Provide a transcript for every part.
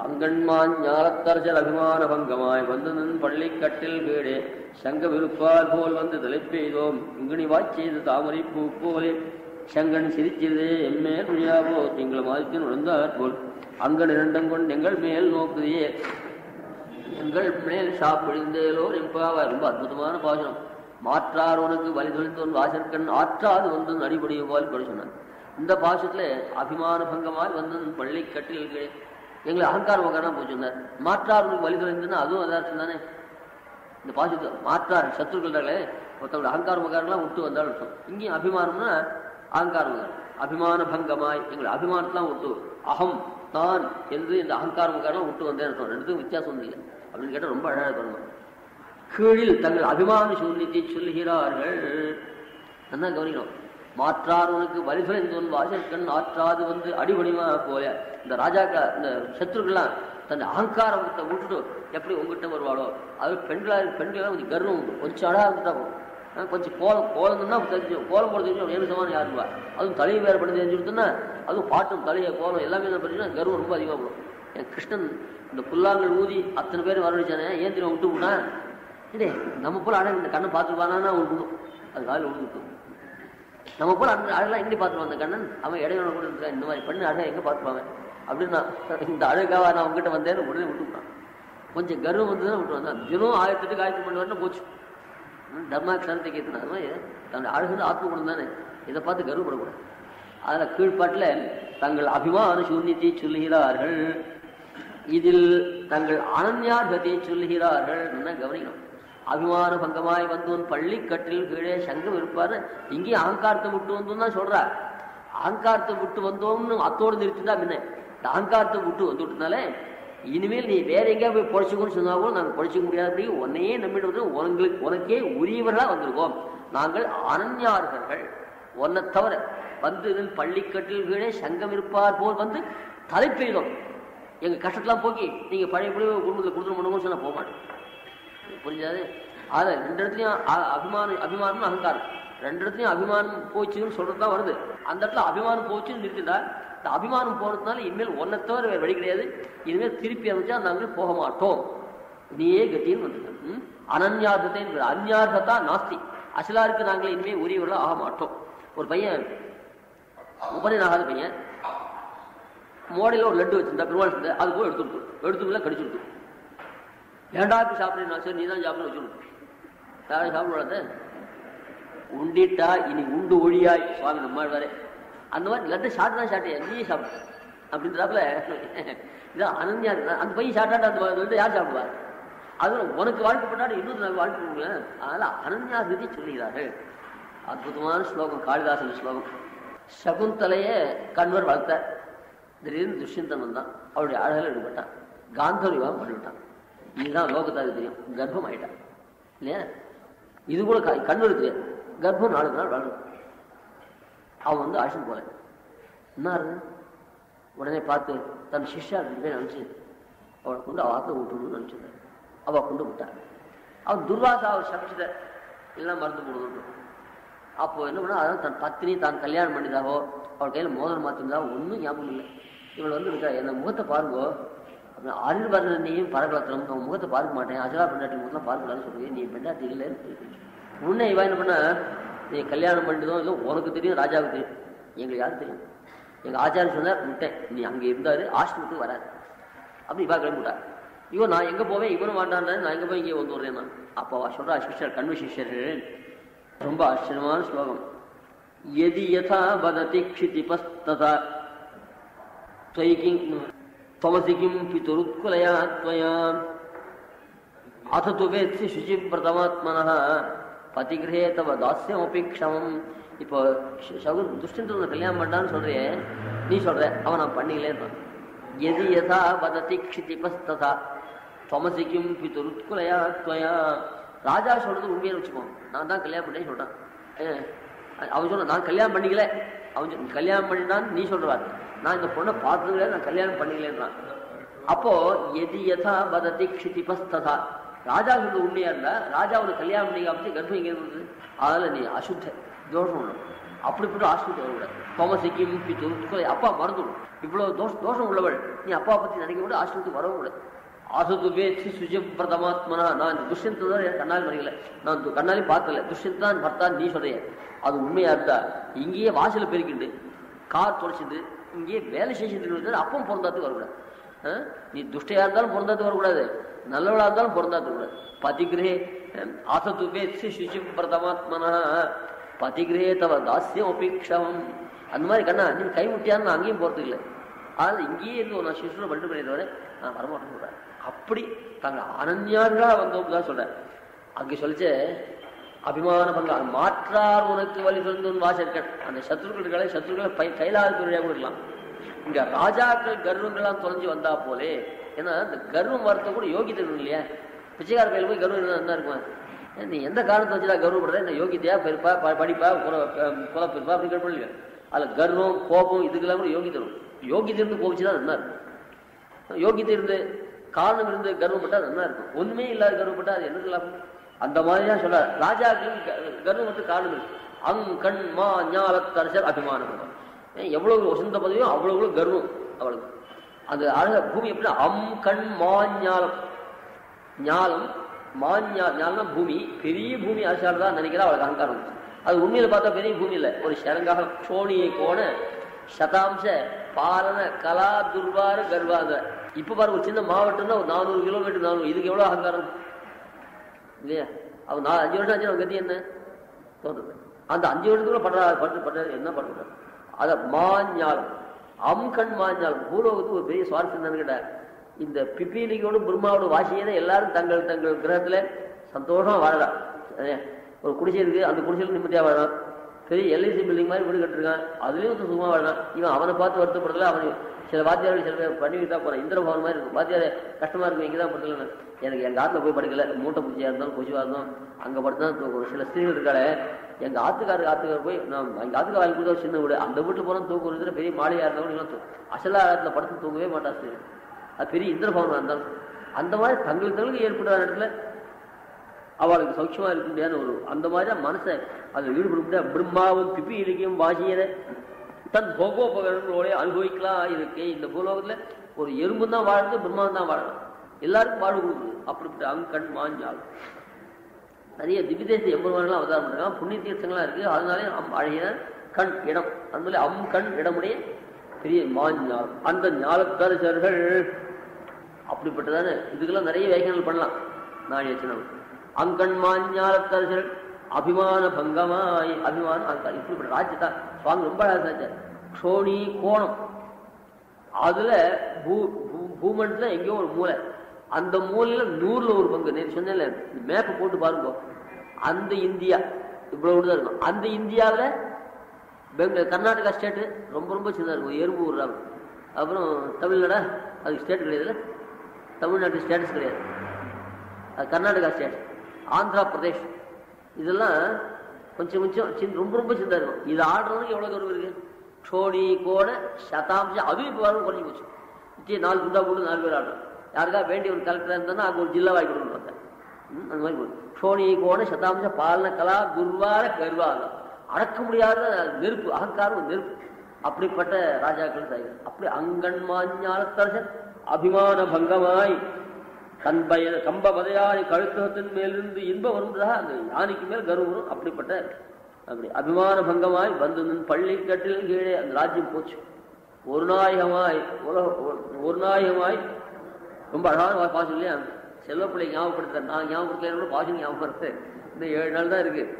அங்கண்மான் ஞானத்தரசல் அபிமான பங்கமாய் வந்து நின் பள்ளிக்கட்டில் வீடே. சங்க விருப்பால் போல் வந்து தலைப்பெய்தோம் இங்குனி வாய்ச்செய்து தாமரை பூ போலே சங்கன் சிரிச்சதே எம்மேல் முடியாவோ திங்கள் மாதிரின் உணர்ந்தார் போல். அங்கன் இரண்டங்கொண்டு எங்கள் மேல் நோக்குதியே. எங்கள் மேல் சாப்பிடுந்தேலோ எம்பாவா ரொம்ப அற்புதமான பாசனம். மாற்றார் உனக்கு வலி தொழித்தோன் வாசற்கண். ஆற்றாது வந்து அடிபடியும் போல் கூட சொன்னான் இந்த பாசத்துல அபிமான பங்கமாய் வந்து பள்ளிக்கட்டில் எங்களை அகங்கார உக்காரம் போய் சொன்னார். மாற்றார் உனக்கு அதுவும் அதார்த்தம் தானே இந்த பாசத்தை மாற்றார் சத்துருக்கள் ஒருத்தவங்க அகங்கார மகாரெல்லாம் விட்டு வந்தாலும் அர்த்தம் இங்கேயும் அபிமானம்னா அகங்கார மகாரம் அபிமான பங்கமாய். எங்களை அபிமானத்தெல்லாம் விட்டு அகம் தான் என்று இந்த அகங்கார மகாரம் விட்டு வந்தேன் அர்த்தம் ரெண்டுத்துக்கும் வித்தியாசம் இல்லை. அப்படின்னு கேட்டால் ரொம்ப அழகாக பண்ணணும் கீழில் தங்கள் அபிமான சூன்யத்தை சொல்லுகிறார்கள். நல்லா கவனிக்கணும். மாற்றார் உனக்கு வலிசுரைந்தோன் வாசற்கண் ஆற்றாது வந்து அடிபடிமா போல. இந்த ராஜாக்கா இந்த சத்ருக்கெல்லாம் தன் அகங்காரத்தை விட்டுட்டு எப்படி உங்ககிட்ட வருவாளோ? அது பெண்களாக பெண்களாக கொஞ்சம் கர்வம் உண்டு. கொஞ்சம் அழகாக இருந்துட்டா போகும் கொஞ்சம் கோலம் கோலம்னா தெரிஞ்சு கோலம் போட தெரிஞ்சு ஏழு சமானம் யாருவா அதுவும் தலையை வேறு பண்ணி தெரிஞ்சுருத்துன்னா அதுவும் பாட்டும் தலையை கோலம் எல்லாமே என்ன படிச்சுன்னா கர்வம் ரொம்ப அதிகமாக போடும். என் கிருஷ்ணன் இந்த புல்லாங்கல் ஊதி அத்தனை பேர் வரவழைச்சானே ஏன் தெரியும் விட்டு விட்டான் இதே நம்ம போல அழகு இந்த கண்ணை பார்த்துருப்பானா அவனுக்கு விடும் அது காலையில் விழுந்துட்டு நம்ம போல அந்த அழகெல்லாம் எங்கே பார்த்துருவான் அந்த கண்ணன்? அவன் இடையில கூட இருக்கான் இந்த மாதிரி பண்ணி அழகா எங்கே பார்த்துப்பாங்க அப்படின்னு நான் இந்த அழகாவா நான் உங்ககிட்ட வந்தேன்னு உடனே விட்டுவிட்டான் கொஞ்சம் கர்வம் வந்து தான் விட்டு வந்தான். தினம் ஆயிரத்தி காயத்ரி பண்ணி வரணும் போச்சு. தர்மா தர்மாட்சரத்தை கேட்கணும் அது மாதிரி தன் அழகுன்னு ஆத்ம குணம் தானே. இதை பார்த்து கர்வப்படக்கூடாது. அதில் கீழ்ப்பாட்டில் தங்கள் அபிமான சூன்யத்தை சொல்லுகிறார்கள். இதில் தங்கள் அனன்யார்கத்தை சொல்லுகிறார்கள். என்ன கவனிக்கணும். அபிமான பங்கமாய் வந்தோன் பள்ளி கட்டில் கீழே சங்கம் இருப்பாரு. இங்கேயும் அகங்காரத்தை விட்டு வந்தோம் தான் சொல்றார். அகங்காரத்தை விட்டு வந்தோம்னு அத்தோடு நிறுத்திதான் முன்ன இந்த அகங்காரத்தை விட்டு வந்து இனிமேல் நீ வேற எங்கேயா போய் பொழைச்சிக்கணும்னு சொன்னா கூட நாங்கள் பொழைச்சிக்க முடியாதபடி உன்னையே நம்பிட்டு வந்து உங்களுக்கு உனக்கே உரியவர்களா வந்திருக்கோம். நாங்கள் அனன்யார்கள். உன்னை தவிர வந்து பள்ளி பள்ளிக்கட்டில் கீழே சங்கம் இருப்பார் போல் வந்து தலை பெய்தோம் எங்க கஷ்டத்தெல்லாம் போக்கி நீங்க பழையபடி குடும்பத்தில் கொடுத்துட்டு முடியும்னு சொன்னா போக மாட்டேன் புரிஞ்சாது? அத ரெண்டு இடத்துலையும் அபிமானம் அபிமானம் அகங்காரம். ரெண்டு இடத்துலயும் அபிமானம் போச்சுன்னு சொல்றது தான் வருது. அந்த இடத்துல அபிமானம் போச்சுன்னு நிறுத்திட்டா இந்த அபிமானம் போறதுனால இனிமேல் ஒன்னை தவிர வேற வழி கிடையாது. இனிமேல் திருப்பி அமைச்சா நாங்கள் போக மாட்டோம். நீயே கட்டின்னு வந்து அனன்யார்த்தத்தை அந்யார்த்தா நாஸ்தி. அசலாருக்கு நாங்கள் இனிமேல் உரியவர்களாக ஆக மாட்டோம். ஒரு பையன் உபரினாகாத பையன் மோடையில் ஒரு லட்டு வச்சிருந்தா பெருமாள் அது போய் எடுத்துட்டு எடுத்துக்குள்ள கடிச்சு ஏன்டா இப்படி சாப்பிடுறீங்க? சரி நீ தான் சாப்பிட வச்சுருக்கோம் யாரும் சாப்பிடாத உண்டிட்டா இனி உண்டு ஒழியாய். சுவாமி நம்மாழ்வாரே அந்த மாதிரி எல்லாத்தையும் ஷார்ட் தான் ஷார்ட்டே நீயே சாப்பிடு. அப்படின்றதாப்புல இதான் அனன்யா இருக்கு அந்த பையன் ஷார்ட்டாட்ட அந்த லட்டு யார் சாப்பிடுவா? அதில் உனக்கு வாழ்க்கப்பட்டாடு இன்னொரு வாழ்க்கை கொடுங்க அதனால அனன்யா விதி சொல்லுகிறார்கள். அற்புதமான ஸ்லோகம் காளிதாசன் ஸ்லோகம். சகுந்தலையே கண்வர் வளர்த்தார். திடீர்னு துஷ்யந்தன் வந்தான். அவருடைய அழகில் ஈடுபட்டான். காந்தர் விவாகம் பண்ணிவிட்டான். இதுதான் லோகத்தாருக்கு தெரியும். கர்ப்பம் ஆயிட்டா இல்லையா? இது கூட கா- கண்ணுக்கு தெரியாது. கர்ப்பம் நாலு நாள் வளரும். அவன் வந்து அழைச்சிட்டு போல என்ன உடனே பார்த்து தன் சிஷ்யா ரெண்டு பேர் நினச்சி அவளை கொண்டு அவ ஆத்த விட்டுணும்னு நினச்சிருந்தார் அவள் கொண்டு விட்டான். அவன் துர்வாசா அவர் சபிச்சிட்ட. எல்லாம் மறந்து போடுவோம் அப்போ என்ன பண்ணா அதான் தன் பத்தினி தான் கல்யாணம் பண்ணிதாவோ அவள் கையில் மோதல் மாத்திருந்தாவோ ஒன்றும் ஞாபகம் இல்லை. இவள் வந்து இருக்கா என்ன முகத்தை பாருங்கோ. அருள் நீயும் பரகலத்தனம் உன் முகத்தை பார்க்க மாட்டேன்? அஜரா பெண்டாட்டி முகத்தெல்லாம் பார்க்கலாம்னு சொல்லுவேன் நீ பெண்டாட்டி இல்லைன்னு உன்னை இவன் என்ன பண்ண நீ கல்யாணம் பண்ணிட்டதோ இல்லை உனக்கு தெரியும் ராஜாவுக்கு தெரியும். எங்களுக்கு யாரும் தெரியும்? எங்கள் ஆச்சாரம் சொன்னார் விட்டேன். நீ அங்கே இருந்தார் ஆசிரமத்துக்கு வராது அப்படி இவா கிளம்பிட்டார் இவன் நான் எங்கே போவேன்? இவனும் வேண்டான்னு நான் எங்கே போய் இங்கே வந்து விடுறேன் நான். அப்போ சொல்கிறா சிஷ்யர் கண்வ சிஷ்யர்கள் ரொம்ப ஆச்சரியமான ஸ்லோகம். எதி யதா வததி க்ஷிதிபஸ்ததா त्वमसि किं पितुरुत्कुलया त्वया अथ तु वेत्सि शुचिव्रतमात्मनः பதிகிரே தவ தாஸ்யமபி க்ஷமம் இப்போ ஷ- சகுன் துஷ்டந்தனை கல்யாணம் பண்ணான்னு சொல்றியே நீ சொல்ற அவன் நான் பண்ணிக்கலேன்னு எது யதா வததி க்ஷிதிபஸ்ததா துவமசி கிம் பிதுருத்குலயா துவயா ராஜா சொல்றது உண்மையை வச்சுக்கோ நான் தான் கல்யாணம் பண்ணேன்னு சொல்றான் ஏ, அவன் சொல்ல நான் கல்யாணம் பண்ணிக்கல அவன் சொல்~ கல்யாணம் பண்ணினான்னு நீ சொல்றாரு நான் இந்த பொண்ணை பார்த்தது கிடையாது நான் கல்யாணம் பண்ணிக்கலன்றான். அப்போ எதி யதா வததி க்ஷிதிபஸ்ததா. ராஜா சொல்றது உண்மையா இருந்தா ராஜா ஒரு கல்யாணம் பண்ணி காமிச்சு கர்ப்பம் இங்கே இருந்தது அதில் நீ அசுத்த தோஷம் உண்டு. அப்படிப்பட்ட ஆசிரியர் வரக்கூடாது முப்பி பித்து அப்பா மறந்துடும். இவ்வளோ தோஷ தோஷம் உள்ளவள் நீ அப்பா பற்றி நினைக்க கூட ஆசிரியத்துக்கு வரக்கூடாது கூடாது. பேச்சு சுஜம் பிரதமாத்மனா. நான் இந்த துஷ்யந்தை தான் என் கண்ணால் மறைக்கல. நான் கண்ணாலையும் பார்க்கல. பார்த்தல துஷ்யந்த் தான் பர்த்தான் நீ சொல்றேன் அது உண்மையா இருந்தா இங்கேயே வாசல பெருக்கிண்டு கார் தொடச்சிட்டு இங்கேயே வேலை செஞ்சுட்டு அப்பவும் பிறந்தாத்துக்கு வரக்கூடாது. ஆ? நீ துஷ்டையா இருந்தாலும் பொருந்தாத்து வரக்கூடாது. நல்லவளா இருந்தாலும் பிறந்தாத்து கூடாது பதிகிரே ஆசத்து பேச்சு பிரதமாத்மனா. பதிகிரே தவ தாஸ்யம் ஒபீக்ஷம் அந்த மாதிரி கண்ணா நீ கை விட்டியான்னு நான் அங்கேயும் போகிறது இல்லை. அதனால இங்கேயே இருந்து ஒரு நான் சிசுல பண்ணிட்டு பண்ணிடுவேன் நான் வரமாட்டேன்னு சொல்கிறேன் அப்படி தாங்கள் அனன்யார்களா வந்தவங்க தான் சொல்றேன். அங்கே சொல்லிச்சு அபிமான மாற்றார் உனக்கு வழி சொல்லி வாசற்கள் அந்த சத்ருக்களை சத்ருக்களை பை கைலாத துறையாக இருக்கலாம் இங்க ராஜாக்கள் கர்வங்கள்லாம் தொலைஞ்சு வந்தா போலே ஏன்னா அந்த கர்வம் வரத்த கூட யோகிதை இல்லையா? பிச்சைக்கார கையில் போய் கர்வம் என்ன இருக்கும்? நீ எந்த காரணத்தை வச்சுடா கர்வப்படுற என்ன யோகிதையா பெருப்பா படிப்பா குல பெருப்பா அப்படின்னு கேட்போம் அதுல கர்வம் கோபம் இதுக்கெல்லாம் கூட யோகிதை இருக்கும் யோகிதை இருந்து கோபிச்சுதான் நல்லா இருக்கும்? யோகிதருந்து காரணம் இருந்து கர்வப்பட்டா நல்லா இருக்கும்? ஒண்ணுமே இல்லாத கர்வப்பட்டா அது என்னது லாபம்? அந்த மாதிரி தான் ராஜாக்களும் க- கர்வத்துக்கு காரணம் இருக்கு அங் கண் மா ஞாலத்தரசர் அபிமானம். ஏன் எவ்வளவு வசந்த பதவியோ அவ்வளவு கர்வம் அவளுக்கு. அது அழக பூமி எப்படின்னா அம் கண் மா ஞாலம். ஞாலம் மா ஞானம் பூமி. பெரிய பூமி அரசாள் தான் நினைக்கிறா அவளுக்கு அகங்காரம் அது உண்மையில பார்த்தா பெரிய பூமி இல்லை. ஒரு சரங்காக சோனியை கோண சதாம்ச பாலன கலா துர்வார கர்வாத இப்ப பாரு ஒரு சின்ன மாவட்டம்னா ஒரு நானூறு கிலோமீட்டர் நானூறு. இதுக்கு எவ்வளவு அகங்காரம் இல்லையா? அவன் நாலு அஞ்சு வருஷம் ஆச்சு அவன் கதி என்ன? தோன்றது. அந்த அஞ்சு வருஷத்துக்குள்ள பண்றா பண்ற பண்ற என்ன பண்ற அத மாஞாலம் அம்கண் கண் பூலோகத்துக்கு ஒரு பெரிய சுவாரஸ்யம் என்னன்னு கேட்டா இந்த பிப்பீலிக்கோடு பிரம்மாவோட வாசியே எல்லாரும் தங்கள் தங்கள் கிரகத்துல சந்தோஷமா வாழலாம் ஒரு குடிசை இருக்கு அந்த குடிசையில் நிம்மதியா வாழலாம் பெரிய எல்ஐசி பில்டிங் மாதிரி வீடு கட்டிருக்கான். அதுலேயும் வந்து சும்மா வாழலாம் இவன் அவனை பார்த்து வருத்தப்படல அவன் சில வாத்தியார்கள் சில பேர் பண்ணிக்கிட்டு தான் போறான். இந்திரபவன் மாதிரி இருக்கும். வாத்தியார் கஷ்டமாக இருக்கும். இங்கே தான் படுத்தல எனக்கு எங்கள் ஆத்துல போய் படுக்கல. மூட்டை பூச்சியாக இருந்தாலும் கொசுவா இருந்தாலும் அங்கே படுத்தான் தூக்கம். சில ஸ்திரீகள் இருக்காளே எங்கள் ஆத்துக்காரர் ஆத்துக்காரர் போய் நான் எங்கள் ஆத்துக்கு வாங்கி கொடுத்தா சின்ன வீடு. அந்த வீட்டு போனால் தூக்கம் இருக்கிற பெரிய மாலையாக இருந்தாலும் இவன் தூ- அசலா இடத்துல படுத்து தூங்கவே மாட்டான் ஸ்திரீ அது பெரிய இந்திரபவனாக இருந்தாலும் அந்த மாதிரி தங்களுக்கு தங்களுக்கு ஏற்படுற இடத்துல அவளுக்கு சௌக்கியமா இருக்க முடியாத ஒரு அந்த மாதிரி மனசை அதில் ஈடுபட முடியாது பிரம்மாவும் பிபி இலக்கியம் வாசியரை தன் போகோபகரணங்களோட அனுபவிக்கலாம் இருக்கு. இந்த பூலோகத்தில் ஒரு எறும்பு தான் வாழ்ந்து பிரம்மாவும் தான் வாழலாம். எல்லாருக்கும் வாழ்வு கொடுக்குது. அப்படிப்பட்ட அங்கண் மாஞ்சால் நிறைய திவ்யதேச எம்பெருமான்லாம் அவதாரம் பண்ணுறாங்க புண்ணிய தீர்த்தங்கள்லாம் இருக்கு. அதனாலே அம் அழகிய கண் இடம். அதனால அம் கண் இடமுடைய பெரிய மாஞ்ஞால் அந்த ஞாலத்தரசர்கள் அப்படிப்பட்டதான இதுக்கெல்லாம் நிறைய வேகங்கள் பண்ணலாம். நான் யோசனம் அங்கண் மாஞ்ஞாலத்தரசர்கள் அபிமான பங்கமாய் அபிமானம் அங்க இப்படிப்பட்ட ராஜ்யத்தா சுவாமி ரொம்ப அழகாச்சார் க்ஷோணி கோணம். அதுல பூ பூ- பூமண்டல எங்கேயோ ஒரு மூலை. அந்த மூலையில நூறுல ஒரு பங்கு. நேற்று சொன்னேன்ல மேப் போட்டு பாருங்க. அந்த இந்தியா இவ்வளவு தான் இருக்கும். அந்த இந்தியாவில் பெங்களூர் கர்நாடகா ஸ்டேட்டு ரொம்ப ரொம்ப சின்னதாக இருக்கும். எறும்பு விடுறாங்க அப்புறம் தமிழ்நாடா? அது ஸ்டேட் கிடையாதுல்ல. தமிழ்நாட்டு ஸ்டேட்டஸ் கிடையாது. அது கர்நாடகா ஸ்டேட் ஆந்திரா பிரதேஷ். இதெல்லாம் கொஞ்சம் கொஞ்சம் சின்ன ரொம்ப ரொம்ப சின்னதா இருக்கும். இது ஆடுறதுக்கு எவ்வளோ தூரம் இருக்கு? சோனி கோட சதாம்சம் அதுவும் இப்போ வரணும் குறைஞ்சி போச்சு. நிச்சய நாலு குண்டா போட்டு நாலு பேர் ஆடுறோம். யாருக்கா வேண்டிய ஒரு கலெக்டராக இருந்தாலும் அங்கே ஒரு ஜில்லா வாங்கி கொடுக்கணும் பார்த்தேன். அந்த மாதிரி ஷோனி சோனி கோண சதாம்ச பாலன கலா குருவார கருவாக அடக்க முடியாத நெருப்பு அகங்காரம் நெருப்பு. அப்படிப்பட்ட ராஜாக்கள் தாய்கள் அப்படி அங்கன் மாஞ்ஞாலத்தரசன் அபிமான பங்கமாய் கம்பய கம்ப பதையானை கழுத்தகத்தின் மேலிருந்து இன்பம் வரும்பதாக அந்த யானைக்கு மேல் கர்வம் வரும் அப்படிப்பட்ட அப்படி அபிமான பங்கமாய் வந்து நின் பள்ளி கட்டில் கீழே அந்த ராஜ்யம் போச்சு. ஒரு நாயகமாய் உலக ஒரு- நாயகமாய் ரொம்ப அழகான பாசம் இல்லையா? செல்வப்பிள்ளை ஞாபகப்படுத்துறேன் நான் ஞாபகப்படுத்தல கூட பாசம் ஞாபகப்படுத்துறேன் இன்னும் ஏழு நாள் தான் இருக்கு.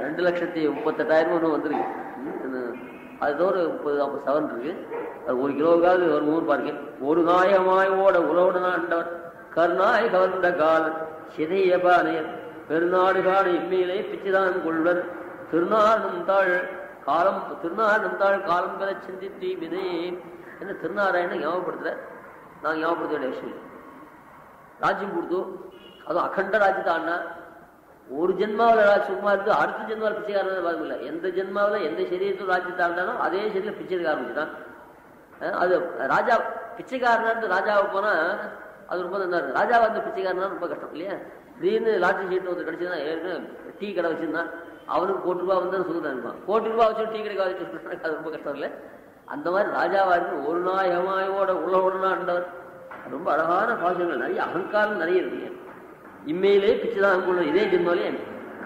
ரெண்டு லட்சத்தி முப்பத்தெட்டாயிரம் ஒன்று வந்திருக்கு. அது ஒரு முப்பது நாற்பது செவன் இருக்கு. அது ஒரு கிலோவுக்காவது ஒரு மூணு பாருங்க. ஒரு நாயகமாய் ஓட உறவுடன் அண்டவன் கருணாய் கவர்ந்த காலன் சிதையபானையர் பெருநாடு காண இம்மையிலே பிச்சுதான் கொள்வர். திருநாளும் தாழ் காலம் திருநாளும் தாழ் காலம் பெற சிந்தித்தி விதே என்ன திருநாராயணன் ஞாபகப்படுத்துற நான் ஞாபகப்படுத்த வேண்டிய விஷயம் ராஜ்யம் கொடுத்து? அதுவும் அகண்ட ராஜ்யத்தை ஒரு ஜென்மாவில் ராஜ் சும்மா அடுத்த ஜென்மாவில் பிச்சைக்காரன் பார்க்க இல்லை எந்த ஜென்மாவில் எந்த சரீரத்தில் ராஜ்யத்தை இருந்தாலும் அதே சரீரத்தில் பிச்சைக்காரன் தான் அது ராஜா பிச்சைக்காரனா இருந்து ராஜாவை அது ரொம்ப நல்லா இருக்கு ராஜா வந்து பிச்சைக்காரனா ரொம்ப கஷ்டம் இல்லையா? திடீர்னு லாட்டரி சீட்டு ஒருத்தர் கிடைச்சதுன்னா ஏற்கனவே டீ கடை வச்சிருந்தான் அவனுக்கு கோடி ரூபா வந்து சுதந்திரம் இருப்பான். கோடி ரூபாய் வச்சு டீ கடை வச்சு அது ரொம்ப கஷ்டம் இல்லை? அந்த மாதிரி ராஜாவா இருந்து ஒரு நாய் ஹமாயோட உள்ள ஆண்டவர். ரொம்ப அழகான பாசங்கள் நிறைய அகங்காரம் நிறைய இருக்கு. இம்மையிலே பிச்சை தான் கொள்ளும். இதே ஜென்மாலே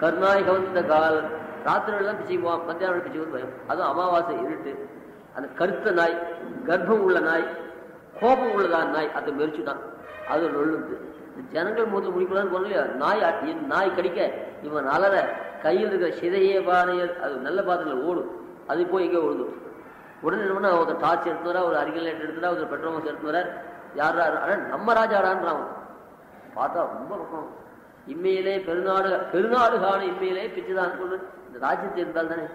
கருணாய் கவர்ந்த கால் ராத்திரிலாம் பிச்சை போவான். மத்தியானம் பிச்சை வந்து பயம். அதுவும் அமாவாசை இருட்டு. அந்த கருத்த நாய் கர்ப்பம் உள்ள நாய் கோபம் உள்ளதான் நாய். அதை மெரிச்சுட்டான் அது நொல்லுது ஜனங்கள் முதல் முடிக்கூடாது போனலையா நாய் நாய் கடிக்க. இவன் அலற கையில் இருக்கிற சிதையே பானையர் அது நல்ல பாத்திரத்தில் ஓடும். அது போய் எங்கே ஓடுது உடனே என்ன ஒரு டார்ச் எடுத்து வரா ஒரு அருகில் எடுத்துடா ஒரு பெட்ரோல் எடுத்து வர யாரா அட நம்ம ராஜாடான்றான் அவன். பார்த்தா ரொம்ப ரொக்கம் இம்மையிலே பெருநாடு பெருநாடு காண இம்மையிலே பிச்சுதான் கொண்டு இந்த ராஜ்யத்தை இருந்தால் தானே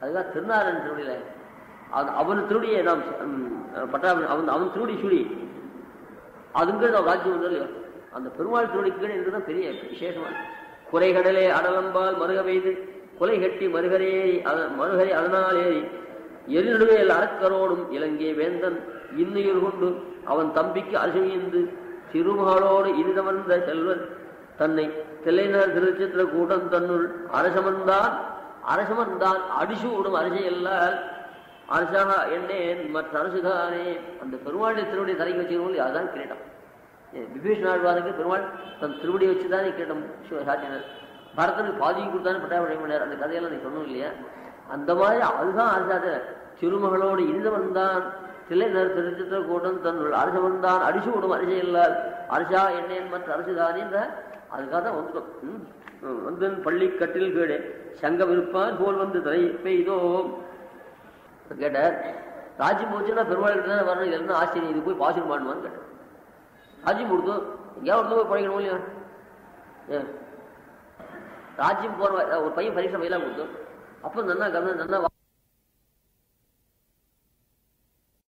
அதுதான் திருநாரன் திருவடியில. அவன் அவன் திருடியை நாம் ம், பட்டாபி அவன் அவன் திருடி சுடி அதுங்க நாம் ராஜ்யம் அந்த பெருமாள் திருடிக்கு என்றுதான் பெரிய விசேஷமான குறைகடலே அடலம்பால் மருக பெய்து கொலை கட்டி மருகரேறி மருகரை அதனால் ஏறி எரிநடுவேல் அறக்கரோடும் இலங்கை வேந்தன் இன்னுயிர் கொண்டு அவன் தம்பிக்கு அரிசமிந்து திருமகளோடு இனிதமர்ந்த செல்வன் தன்னை தில்லைநகர் திருச்சித்திர கூட்டம் தன்னுள் அரசமர்ந்தான் அரசமர்ந்தான் அடிசூடும் விடும் அரசாக என்னேன் மற்ற அரசுதானே அந்த பெருமாளுடைய திருவடியை தலைக்கு வச்சுக்கணும் அதுதான் கிரீட்டம் விபீஷன் ஆழ்வாருக்கு பெருமாள் தன் திருவடி வச்சுதானே கிரீட்டம் சாத்தினார் பரதனுக்கு பாதிக்கு கொடுத்தானே பட்டாபடி பண்ணார் அந்த கதையெல்லாம் நீ சொன்னோம் இல்லையா? அந்த மாதிரி அதுதான் அரசாத திருமகளோடு இனிதவன் தான். தில்லை நர் திருச்சித்திர கூட்டம் தன்னுள் அரசவன் தான். அரிசி விடும் அரசை இல்லால் அரசா என்னேன் மற்ற அரசுதானேன்ற அதுக்காக தான் வந்துடும் வந்தன் பள்ளி கட்டில் கேடு சங்கம் இருப்பான் போல் வந்து தலை பெய்தோம். கேட்டார் ராஜ்யம் போச்சுன்னா பெருமாள் தானே வரணும் இது என்ன ஆச்சரியம் இது போய் பாசனம் பாடுவான்னு கேட்டார். ராஜ்யம் கொடுத்தோம் எங்கேயா ஒருத்தர் போய் படிக்கணும் இல்லையா? ராஜ்யம் போற ஒரு பையன் பரீட்சை பையெல்லாம் கொடுத்தோம். அப்போ நன்னா கவனம் நன்னா